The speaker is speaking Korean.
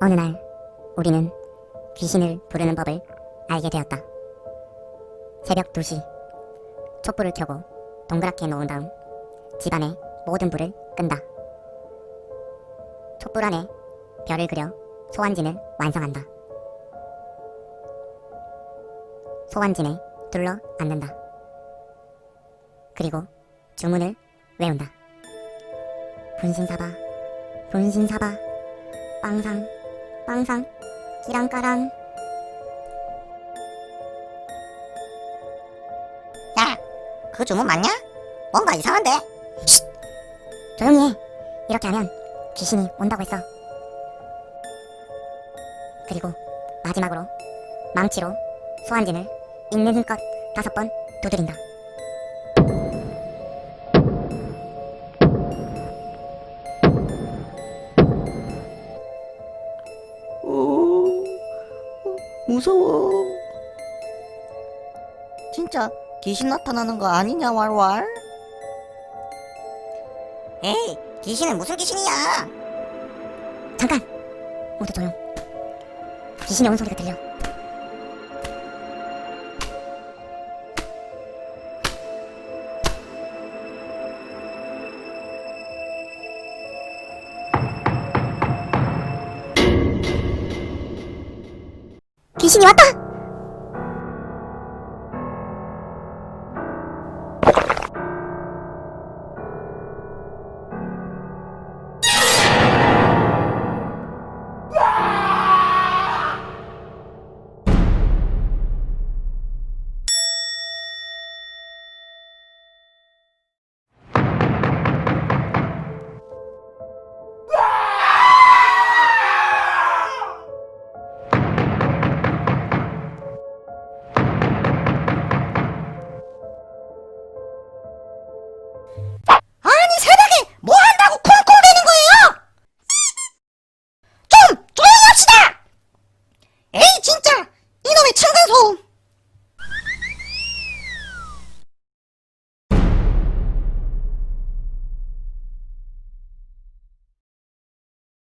어느 날 우리는 귀신을 부르는 법을 알게 되었다. 새벽 2시 촛불을 켜고 동그랗게 놓은 다음 집안의 모든 불을 끈다. 촛불 안에 별을 그려 소환진을 완성한다. 소환진에 둘러 앉는다. 그리고 주문을 외운다. 분신사바, 분신사바, 빵상, 빵상, 끼랑까랑. 야, 그 주문 맞냐? 뭔가 이상한데? 조용히 해. 이렇게 하면 귀신이 온다고 했어. 그리고 마지막으로 망치로 소환진을 있는 힘껏 다섯 번 두드린다. 무서워. 진짜 귀신 나타나는 거 아니냐, 왈왈? 에이, 귀신은 무슨 귀신이야? 잠깐! 모두 조용. 귀신이 오는 소리가 들려. 귀신이 왔다!